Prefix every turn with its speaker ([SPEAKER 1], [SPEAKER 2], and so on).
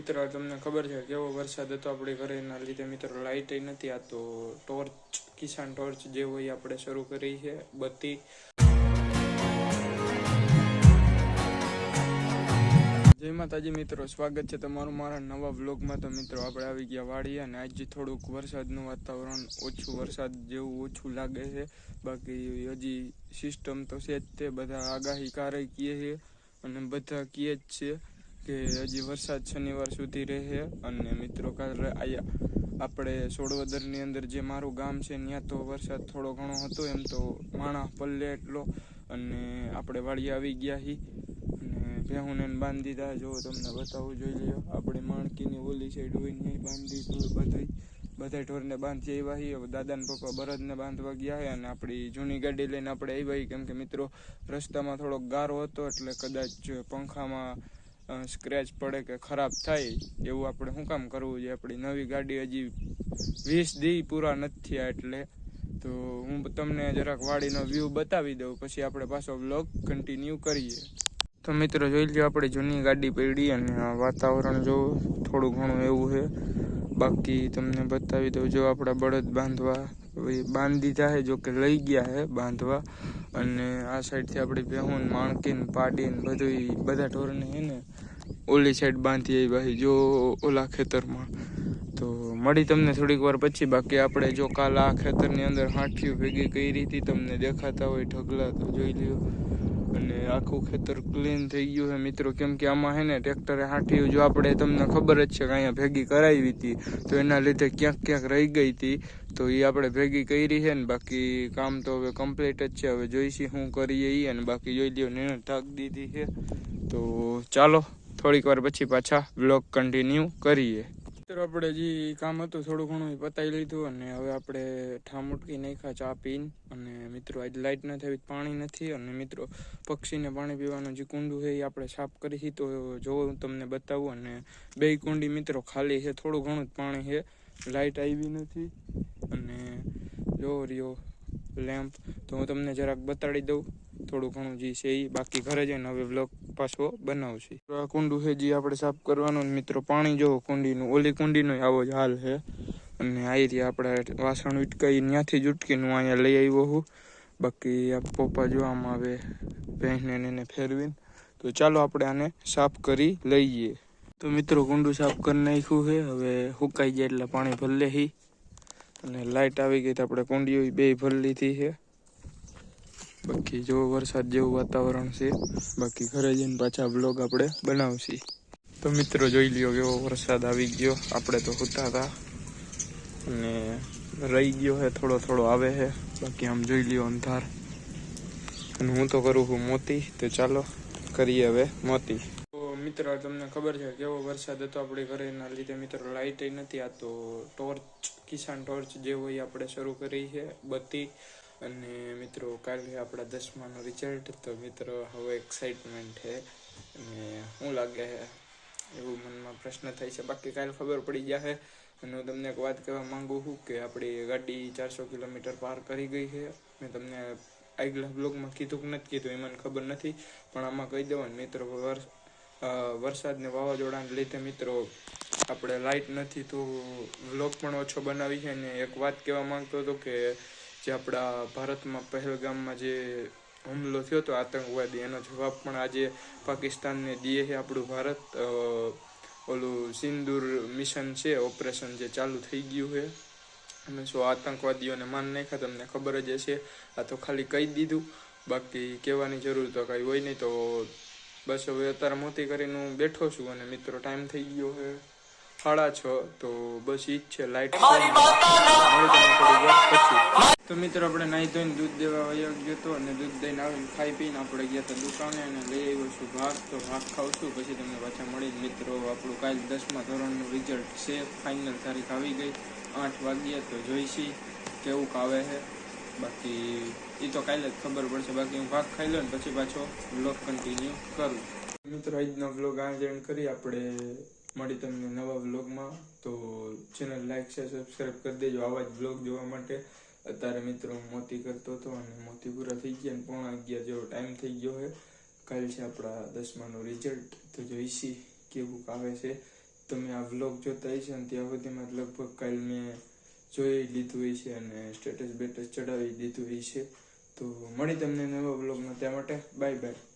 [SPEAKER 1] મિત્રો તમને ખબર છે, કેવો વરસાદ હતો આપણે ઘરે એના લીધે. મિત્રો લાઇટ નથી આ તો ટોર્ચ, કિસાન ટોર્ચ જે હોય આપણે શરૂ કરી છે, બત્તી. જય માતાજી મિત્રો, સ્વાગત છે તમારું મારા નવા વ્લોગમાં. તો મિત્રો, આપણે આવી ગયા વાડીએ અને આજે થોડુંક વરસાદનું વાતાવરણ, ઓછું વરસાદ જેવું ઓછું લાગે છે. બાકી હજી સિસ્ટમ તો છે જ તે, બધા આગાહી કારે કહે છે અને બધા કહે જ છે. કે હજી વરસાદ શનિવાર સુધી રહે અને મિત્રો આપણે સોડવદરની અંદર જે મારું ગામ છે ત્યાં તો વરસાદ થોડો ઘણો હતો એમ તો માણા પલ્લે એટલો અને આપણે વાડી આવી ગયા હી અને ભેહુને બાંધી દીધા. જો તમને બતાવું, જોઈ લ્યો, આપણે માણકીની ઓલી સાઈડ હોય ને બાંધી બધી બધા ઢોરને બાંધી આવ્યા છીએ હવે દાદા ને પપ્પા બળદને બાંધવા ગયા છે અને આપણી જૂની ગાડી લઈને આપણે આવ્યા કેમ કે મિત્રો, રસ્તામાં થોડોક ગારો હતો એટલે કદાચ પંખામાં સ્ક્રેચ પડે કે ખરાબ થાય, એવું આપણે શું કામ કરવું જોઈએ? આપણી નવી ગાડી હજી વીસ દી પૂરા નથી થયા એટલે. તો હું તમને જરાક વાડીનો વ્યૂ બતાવી દઉં, પછી આપણે પાછો બ્લોગ કન્ટિન્યુ કરીએ. તો મિત્રો, જોઈ લો આપણી જૂની ગાડી પડી અને વાતાવરણ જો થોડું ઘણું એવું છે. બાકી તમને બતાવી દઉં, જો આપણા બળદ બાંધવા બાંધી દીધા છે જો કે લઈ ગયા છે બાંધવા. અને આ સાઈડથી આપણી બેહુન, માણકીને, પાડીને બધું બધા ઢોરને છે ને ઓલી સાઈડ બાંધી આવી ભાઈ જો ઓલા ખેતરમાં. તો મળી તમને થોડીક વાર પછી. બાકી આપણે જો કાલ આ ખેતરની અંદર હાંઠીઓ ભેગી કરી હતી તમને દેખાતા હોય ઢગલા, તો જોઈ લ્યો. અને આખું ખેતર ક્લીન થઈ ગયું છે મિત્રો. કેમ કે આમાં હે ને ટ્રેક્ટરે હાંઠ્યું જો આપણે તમને ખબર જ છે કે અહીંયા ભેગી કરાવી હતી, તો એના લીધે ક્યાંક ક્યાંક રહી ગઈ હતી. તો એ આપણે ભેગી કરી છે ને બાકી કામ તો હવે કમ્પ્લીટ જ છે. હવે જોઈશી શું કરીએ એ અને બાકી જોઈ લ્યો ને ઢાક દીધી છે. તો ચાલો, થોડીક વાર પછી પાછા બ્લોગ કન્ટિન્યુ કરીએ. મિત્રો આપણે જે કામ હતું થોડું ઘણું પતાવી લીધું અને હવે આપણે ઠામુટકી નાખ્યા ચા પીને અને મિત્રો આજે લાઇટ નથી આવી, પાણી નથી અને મિત્રો પક્ષીને પાણી પીવાનું જે કુંડું છે એ આપણે સાફ કરી તો જો હું તમને બતાવું અને બે કુંડી મિત્રો ખાલી છે, થોડું ઘણું જ પાણી છે. લાઇટ આવી નથી અને જો રહ્યો લેમ્પ તો હું તમને જરાક બતાડી દઉં. થોડું ઘણું જે છે એ બાકી ઘરે જઈને હવે બ્લોગ પાછો બનાવશે. આ કુંડું છે જે આપણે સાફ કરવાનું મિત્રો, પાણી જોવો કુંડીનું, ઓલી કુંડીનો આવો જ હાલ છે. અને આ રીતે આપણે વાસણ ઉટકાઈ ત્યાંથી જ ઉટકીનું અહીંયા લઈ આવ્યો હું બાકી આ પપ્પા જોવામાં આવે, ભેંસને એને ફેરવીને. તો ચાલો આપણે આને સાફ કરી લઈએ. તો મિત્રો, કુંડું સાફ કરી નાખ્યું છે. હવે સુકાઈ જાય એટલે પાણી ભરી લેહી અને લાઇટ આવી ગઈ તો આપણે કુંડીઓ બે ભરી લીધી છે. બાકી જો વરસાદ જેવું વાતાવરણ છે, બાકી ઘરે જઈને પાછા બ્લોગ આપણે બનાવશી. તો મિત્રો જોઈ લ્યો કેવો વરસાદ આવી ગયો. આપણે તો હોતા હતા. અને રહી ગયો છે થોડો થોડો આવે છે બાકી આમ જોઈ લ્યો અંધાર. અને હું તો કરું છું મોતી, તો ચાલો કરીએ હવે મોતી. મિત્રો, તમને ખબર છે કેવો વરસાદ હતો આપણે ઘરે એના લીધે? મિત્રો લાઇટ નથી આ તો ટોર્ચ કિસાન ટોર્ચ જે હોય આપણે શરૂ કરી છે બત્તી. અને મિત્રો, કાલે આપણા દસમાનું રિઝલ્ટ તો મિત્રો, હવે એક્સાઇટમેન્ટ છે. અને શું લાગે છે એવું મનમાં પ્રશ્ન થાય છે. બાકી કાલે ખબર પડી જશે અને હું તમને એક વાત કહેવા માંગુ છું કે આપણી ગાડી ચારસો કિલોમીટર પાર કરી ગઈ છે. મેં તમને આગલા બ્લોગમાં કીધું કે નથી કીધું, એ મને ખબર નથી. પણ આમાં કહી દેવાનું, મિત્રો વરસાદને વાવાઝોડાને લીધે મિત્રો, આપણે લાઇટ નથી તો વ્લોગ પણ ઓછો બનાવી છે. અને એક વાત કહેવા માંગતો હતો કે જે આપણા ભારતમાં પહેલગામમાં જે હુમલો થયો હતો, આતંકવાદી, એનો જવાબ પણ આજે પાકિસ્તાનને દીએ છે આપણું ભારત. ઓલું સિંદૂર મિશન છે, ઓપરેશન જે ચાલુ થઈ ગયું છે. અને શું આતંકવાદીઓને માન નાખ્યા? તમને ખબર જ હશે. આ તો ખાલી કહી દીધું. બાકી કહેવાની જરૂર તો કાંઈ હોય નહીં. તો બસ હવે અત્યારે મોતી કરીને હું બેઠો છું અને મિત્રો, ટાઈમ થઈ ગયો છે. સાડા છ તો બસ ઈ જ છે લાઈટ તો મિત્રો આપણે નાહી ધોઈને દૂધ દેવા વયો ગયો હતો અને દૂધ દઈને આવીને ખાઈ પીને આપણે ગયા હતા દુકાને અને લઈ આવ્યો છું ભાગ તો ભાગ ખાઉં છું પછી તમને પાછા મળી મિત્રો આપણું કાલ દસમા ધોરણનું રિઝલ્ટ છે. ફાઇનલ તારીખ આવી ગઈ આઠ વાગ્યા તો જોઈશી કેવું આવે છે. બાકી એ તો કાલે જ ખબર પડશે. બાકી હું ભાગ ખાઈ લઉં ને પછી પાછો બ્લોગ કન્ટિન્યુ કરું. મિત્રો આજનો બ્લોગ આ કરી આપણે મળી તમને નવા વ્લોગમાં. તો ચેનલ લાઈક છે સબસ્ક્રાઈબ કરી દેજો. આવા જ વ્લોગ જોવા માટે અત્યારે મિત્રો મોતી કરતો હતો અને મોતી પૂરા થઈ ગયા અને પોણા અગિયાર જેવો ટાઈમ થઈ ગયો છે. કાલ છે આપણા દસમાનું રિઝલ્ટ તો જોઈશી કેવું આવે છે. તમે આ વ્લોગ જોતા હશે ને ત્યાં સુધીમાં લગભગ કાલ મેં જોઈ લીધું હોય છે અને સ્ટેટસ બેટસ ચડાવી દીધું હોય છે તો મળી તમને નવા વ્લોગમાં. ત્યાં માટે બાય બાય